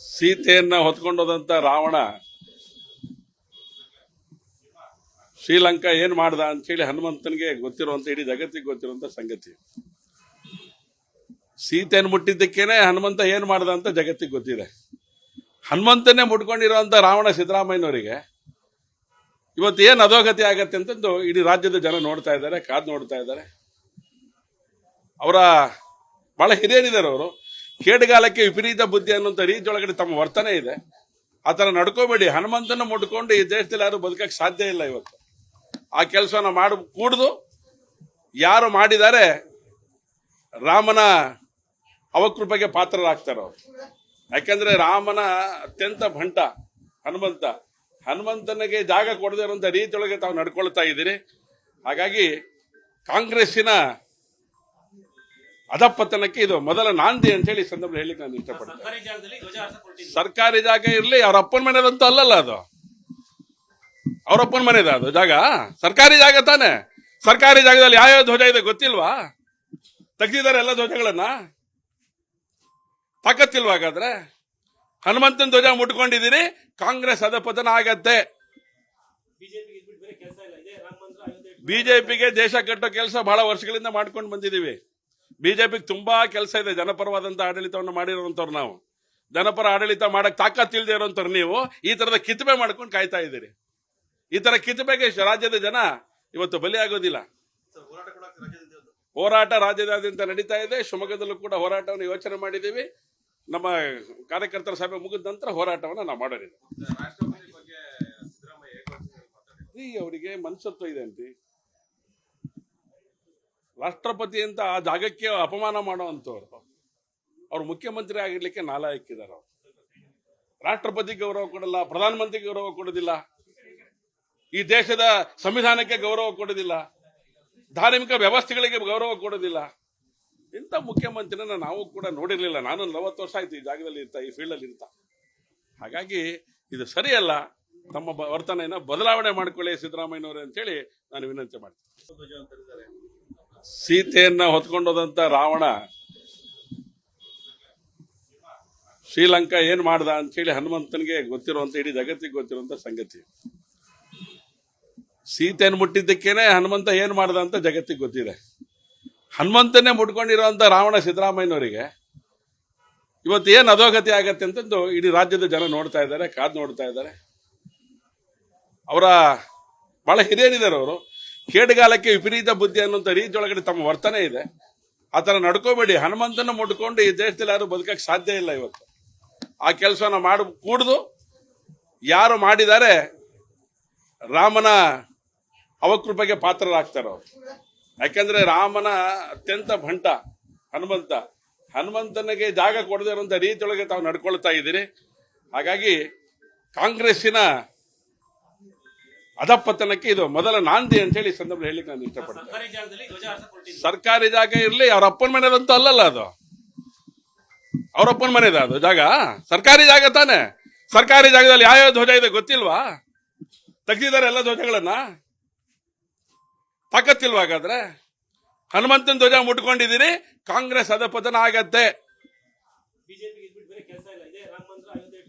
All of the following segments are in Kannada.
ಸೀತೆಯನ್ನ ಹೊತ್ಕೊಂಡೋದಂತ ರಾವಣ, ಶ್ರೀಲಂಕಾ ಏನ್ ಮಾಡ್ದ ಅಂತೇಳಿ ಹನುಮಂತನಿಗೆ ಗೊತ್ತಿರುವಂತ, ಇಡೀ ಜಗತ್ತಿಗೆ ಗೊತ್ತಿರುವಂತ ಸಂಗತಿ. ಸೀತೆಯನ್ನು ಮುಟ್ಟಿದ್ದಕ್ಕೇನೆ ಹನುಮಂತ ಏನ್ ಮಾಡ್ದ ಅಂತ ಜಗತ್ತಿಗೆ ಗೊತ್ತಿದೆ. ಹನುಮಂತನೇ ಮುಟ್ಕೊಂಡಿರುವಂತ ರಾವಣ ಸಿದ್ದರಾಮಯ್ಯನವರಿಗೆ ಇವತ್ತು ಏನ್ ಅಧೋಗತಿ ಆಗತ್ತೆ ಅಂತಂದು ಇಡೀ ರಾಜ್ಯದ ಜನ ನೋಡ್ತಾ ಇದ್ದಾರೆ, ಕಾದ್ ನೋಡ್ತಾ ಇದ್ದಾರೆ. ಅವರ ಬಹಳ ಹಿರಿಯರಿದ್ದಾರೆ ಅವರು. ಕೇಡುಗಾಲಕ್ಕೆ ವಿಪರೀತ ಬುದ್ಧಿ ಅನ್ನುವಂಥ ರೀತಿಯೊಳಗಡೆ ತಮ್ಮ ವರ್ತನೆ ಇದೆ. ಆ ಥರ ನಡ್ಕೋಬೇಡಿ. ಹನುಮಂತನ ಮುಟ್ಕೊಂಡು ಈ ದೇಶದಲ್ಲಿ ಯಾರು ಬದುಕಕ್ಕೆ ಸಾಧ್ಯ ಇಲ್ಲ ಇವತ್ತು. ಆ ಕೆಲಸನ ಮಾಡ, ಕೂಡ್ದು ಯಾರು ಮಾಡಿದ್ದಾರೆ ರಾಮನ ಅವಕೃಪೆಗೆ ಪಾತ್ರರಾಗ್ತಾರೆ ಅವರು. ಯಾಕಂದ್ರೆ ರಾಮನ ಅತ್ಯಂತ ಭಂಟ ಹನುಮಂತ. ಹನುಮಂತನಿಗೆ ಜಾಗ ಕೊಡದೇ ರೀತಿಯೊಳಗೆ ತಾವು ನಡ್ಕೊಳ್ತಾ ಇದ್ದೀರಿ. ಹಾಗಾಗಿ ಕಾಂಗ್ರೆಸ್ಸಿನ ಅಧಪತನಕ್ಕೆ ಇದು ಮೊದಲ ನಾಂದಿ ಅಂತ ಹೇಳಿ ಸಂದರ್ಭ ಹೇಳಿಕ್ಕೆ ನಾನು ಇಷ್ಟಪಡ್ತೇನೆ. ಸರ್ಕಾರಿ ಜಾಗ ಇರಲಿ ಅವ್ರ ಅಪ್ಪನ ಮನೆದಂತೂ ಅಲ್ಲಲ್ಲ ಅದು. ಅವ್ರ ಅಪ್ಪನ ಮನೆದ ಅದು ಜಾಗ? ಸರ್ಕಾರಿ ಜಾಗ ತಾನೆ? ಸರ್ಕಾರಿ ಜಾಗದಲ್ಲಿ ಯಾವ್ಯಾವ ಧ್ವಜ ಇದೆ ಗೊತ್ತಿಲ್ವಾ? ತೆಗ್ದಿದ್ದಾರೆ ಎಲ್ಲ ಧ್ವಜಗಳನ್ನ? ತಾಕತ್ತಿಲ್ವಾ ಹಾಗಾದ್ರೆ? ಹನುಮಂತನ ಧ್ವಜ ಮುಟ್ಕೊಂಡಿದ್ದೀರಿ ಕಾಂಗ್ರೆಸ್ ಅಧಪತನ ಆಗತ್ತೆ ಬಿಜೆಪಿಗೆ ದೇಶ ಕಟ್ಟೋ ಕೆಲಸ ಬಹಳ ವರ್ಷಗಳಿಂದ ಮಾಡ್ಕೊಂಡು ಬಂದಿದ್ದೀವಿ. ಬಿಜೆಪಿಗೆ ತುಂಬಾ ಕೆಲಸ ಇದೆ. ಜನಪರವಾದಂತ ಆಡಳಿತವನ್ನು ಮಾಡಿರುವಂತವ್ರು ನಾವು. ಜನಪರ ಆಡಳಿತ ಮಾಡಕ್ ತಾಕತ್ ಇಲ್ದೇ ಇರೋಂಥವ್ರು ನೀವು. ಈ ತರದ ಕಿತ್ಬೆ ಮಾಡ್ಕೊಂಡು ಕಾಯ್ತಾ ಇದ್ದೀರಿ. ಈ ತರ ಕಿತ್ಬೆಗೆ ರಾಜ್ಯದ ಜನ ಇವತ್ತು ಬಲಿಯಾಗೋದಿಲ್ಲ ಹೋರಾಟ ರಾಜ್ಯದಾದ್ಯಂತ ನಡೀತಾ ಇದೆ. ಶಿವಮೊಗ್ಗದಲ್ಲೂ ಕೂಡ ಹೋರಾಟವನ್ನು ಯೋಚನೆ ಮಾಡಿದ್ದೀವಿ. ನಮ್ಮ ಕಾರ್ಯಕರ್ತರ ಸಭೆ ಮುಗಿದ ನಂತರ ಹೋರಾಟವನ್ನು ನಾವು ಮಾಡೋರಿದೆ ಈ ಅವರಿಗೆ ಮನುಷ್ಯತ್ವ ಇದೆ ಅಂತಿ. ರಾಷ್ಟ್ರಪತಿ ಅಂತ ಆ ಜಾಗಕ್ಕೆ ಅಪಮಾನ ಮಾಡುವಂಥವ್ರು. ಅವ್ರು ಮುಖ್ಯಮಂತ್ರಿ ಆಗಿರ್ಲಿಕ್ಕೆ ನಾಲಾಯಕ್ಕಿದ್ದಾರೆ ಅವ್ರು. ರಾಷ್ಟ್ರಪತಿ ಗೌರವ ಕೊಡಲ್ಲ, ಪ್ರಧಾನಮಂತ್ರಿ ಗೌರವ ಕೊಡೋದಿಲ್ಲ. ಈ ದೇಶದ ಸಂವಿಧಾನಕ್ಕೆ ಗೌರವ ಕೊಡೋದಿಲ್ಲ. ಧಾರ್ಮಿಕ ವ್ಯವಸ್ಥೆಗಳಿಗೆ ಗೌರವ ಕೊಡೋದಿಲ್ಲ. ಇಂಥ ಮುಖ್ಯಮಂತ್ರಿನ ನಾವು ಕೂಡ ನೋಡಿರಲಿಲ್ಲ. ನಾನು ನಲವತ್ತು ವರ್ಷ ಆಯ್ತು ಈ ಜಾಗದಲ್ಲಿ ಇರ್ತಾ, ಈ ಫೀಲ್ಡಲ್ಲಿ ಇರ್ತಾ. ಹಾಗಾಗಿ ಇದು ಸರಿಯಲ್ಲ. ತಮ್ಮ ವರ್ತನೆಯನ್ನ ಬದಲಾವಣೆ ಮಾಡ್ಕೊಳ್ಳಿ ಸಿದ್ದರಾಮಯ್ಯನವರೇ ಅಂತೇಳಿ ನಾನು ವಿನಂತಿ ಮಾಡ್ತೀನಿ. ಸೀತೆಯನ್ನ ಹೊತ್ಕೊಂಡೋದಂತ ರಾವಣ ಶ್ರೀಲಂಕಾ ಏನ್ ಮಾಡ್ದ ಅಂತೇಳಿ ಹನುಮಂತನಿಗೆ ಗೊತ್ತಿರುವಂತ, ಇಡೀ ಜಗತ್ತಿಗೆ ಗೊತ್ತಿರುವಂತ ಸಂಗತಿ. ಸೀತೆಯನ್ನು ಮುಟ್ಟಿದ್ದಕ್ಕೇನೆ ಹನುಮಂತ ಏನ್ ಮಾಡ್ದ ಅಂತ ಜಗತ್ತಿಗೆ ಗೊತ್ತಿದೆ. ಹನುಮಂತನೇ ಮುಟ್ಕೊಂಡಿರುವಂತ ರಾವಣ ಸಿದ್ದರಾಮಯ್ಯನವರಿಗೆ ಇವತ್ತು ಏನ್ ಅಧೋಗತಿ ಆಗತ್ತೆ ಅಂತಂದು ಇಡೀ ರಾಜ್ಯದ ಜನ ನೋಡ್ತಾ ಇದ್ದಾರೆ, ಕಾದ್ ನೋಡ್ತಾ ಇದ್ದಾರೆ. ಅವರ ಬಹಳ ಹಿರಿಯರಿದ್ದಾರೆ ಅವರು. ಕೇಡುಗಾಲಕ್ಕೆ ವಿಪರೀತ ಬುದ್ಧಿ ಅನ್ನುವಂಥ ರೀತಿಯೊಳಗಡೆ ತಮ್ಮ ವರ್ತನೆ ಇದೆ. ಆ ಥರ ನಡ್ಕೋಬೇಡಿ. ಹನುಮಂತನ ಮುಟ್ಕೊಂಡು ಈ ದೇಶದಲ್ಲಿ ಯಾರು ಬದುಕಕ್ಕೆ ಸಾಧ್ಯ ಇಲ್ಲ ಇವತ್ತು. ಆ ಕೆಲಸನ ಮಾಡ, ಕೂಡ್ದು ಯಾರು ಮಾಡಿದ್ದಾರೆ ರಾಮನ ಅವಕೃಪೆಗೆ ಪಾತ್ರರಾಗ್ತಾರೆ ಅವರು. ಯಾಕಂದ್ರೆ ರಾಮನ ಅತ್ಯಂತ ಭಂಟ ಹನುಮಂತ. ಹನುಮಂತನಿಗೆ ಜಾಗ ಕೊಡದೇ ರೀತಿಯೊಳಗೆ ತಾವು ನಡ್ಕೊಳ್ತಾ ಇದ್ದೀರಿ. ಹಾಗಾಗಿ ಕಾಂಗ್ರೆಸ್ಸಿನ ಅಧಪತನಕ್ಕೆ ಇದು ಮೊದಲ ನಾಂದಿ ಅಂತ ಹೇಳಿ ಸಂದರ್ಭ ಹೇಳಿಕ್ಕೆ ನಾನು ಇಷ್ಟಪಡ್ತೇನೆ. ಸರ್ಕಾರಿ ಜಾಗ ಇರಲಿ ಅವ್ರ ಅಪ್ಪನ ಮನೆದಂತೂ ಅಲ್ಲಲ್ಲ ಅದು. ಅವ್ರ ಅಪ್ಪನ ಮನೆದ ಅದು ಜಾಗ. ಸರ್ಕಾರಿ ಜಾಗ ತಾನೆ. ಸರ್ಕಾರಿ ಜಾಗದಲ್ಲಿ ಯಾವ್ಯಾವ ಧ್ವಜ ಇದೆ ಗೊತ್ತಿಲ್ವಾ? ತೆಗ್ದಿದ್ದಾರೆ ಎಲ್ಲ ಧ್ವಜಗಳನ್ನ. ತಾಕತ್ತಿಲ್ವಾ ಹಾಗಾದ್ರೆ? ಹನುಮಂತನ ಧ್ವಜ ಮುಟ್ಕೊಂಡಿದ್ದೀರಿ ಕಾಂಗ್ರೆಸ್ ಅಧಪತನ ಆಗತ್ತೆ.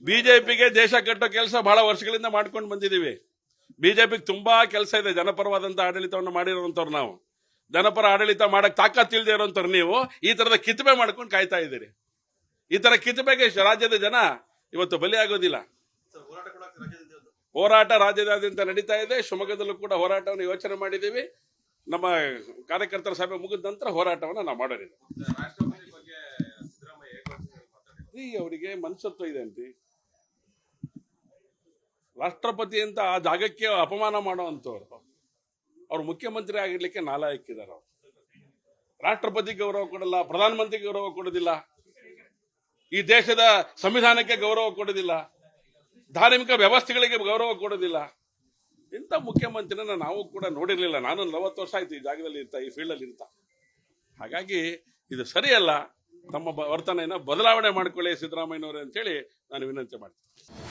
ಬಿಜೆಪಿಗೆ ದೇಶ ಕಟ್ಟೋ ಕೆಲಸ ಬಹಳ ವರ್ಷಗಳಿಂದ ಮಾಡ್ಕೊಂಡು ಬಂದಿದ್ದೀವಿ. ಬಿಜೆಪಿಗೆ ತುಂಬಾ ಕೆಲಸ ಇದೆ. ಜನಪರವಾದಂತ ಆಡಳಿತವನ್ನು ಮಾಡಿರುವಂತವ್ರು ನಾವು. ಜನಪರ ಆಡಳಿತ ಮಾಡಕ್ ತಾಕತ್ ಇಲ್ದೇ ಇರೋಂಥವ್ರು ನೀವು. ಈ ತರದ ಕಿತ್ಬೆ ಮಾಡ್ಕೊಂಡು ಕಾಯ್ತಾ ಇದ್ದೀರಿ. ಈ ತರ ಕಿತ್ಬೆಗೆ ರಾಜ್ಯದ ಜನ ಇವತ್ತು ಬಲಿಯಾಗೋದಿಲ್ಲ. ಹೋರಾಟ ರಾಜ್ಯದಾದ್ಯಂತ ನಡೀತಾ ಇದೆ. ಶಿವಮೊಗ್ಗದಲ್ಲೂ ಕೂಡ ಹೋರಾಟವನ್ನು ಯೋಚನೆ ಮಾಡಿದ್ದೀವಿ. ನಮ್ಮ ಕಾರ್ಯಕರ್ತರ ಸಭೆ ಮುಗಿದ ನಂತರ ಹೋರಾಟವನ್ನು ನಾವು ಮಾಡೋರಿದೆ ಅವರಿಗೆ ಮನುಷ್ಯತ್ವ ಇದೆ ಅಂತಿ. ರಾಷ್ಟ್ರಪತಿ ಅಂತ ಆ ಜಾಗಕ್ಕೆ ಅಪಮಾನ ಮಾಡುವಂಥವ್ರು ಅವ್ರು ಮುಖ್ಯಮಂತ್ರಿ ಆಗಿರ್ಲಿಕ್ಕೆ ನಾಲಾಯಕ್ಕಿದ್ದಾರೆ ಅವ್ರು. ರಾಷ್ಟ್ರಪತಿ ಗೌರವ ಕೊಡಲ್ಲ, ಪ್ರಧಾನಮಂತ್ರಿ ಗೌರವ ಕೊಡೋದಿಲ್ಲ. ಈ ದೇಶದ ಸಂವಿಧಾನಕ್ಕೆ ಗೌರವ ಕೊಡೋದಿಲ್ಲ. ಧಾರ್ಮಿಕ ವ್ಯವಸ್ಥೆಗಳಿಗೆ ಗೌರವ ಕೊಡೋದಿಲ್ಲ. ಇಂಥ ಮುಖ್ಯಮಂತ್ರಿನ ನಾವು ಕೂಡ ನೋಡಿರಲಿಲ್ಲ. ನಾನು ನಲವತ್ತು ವರ್ಷ ಆಯ್ತು ಈ ಜಾಗದಲ್ಲಿ ಇರ್ತಾ, ಈ ಫೀಲ್ಡಲ್ಲಿ ಇರ್ತಾ. ಹಾಗಾಗಿ ಇದು ಸರಿಯಲ್ಲ. ತಮ್ಮ ವರ್ತನೆಯನ್ನ ಬದಲಾವಣೆ ಮಾಡ್ಕೊಳ್ಳಿ ಸಿದ್ದರಾಮಯ್ಯನವರೇ ಅಂತೇಳಿ ನಾನು ವಿನಂತಿ ಮಾಡ್ತೀನಿ.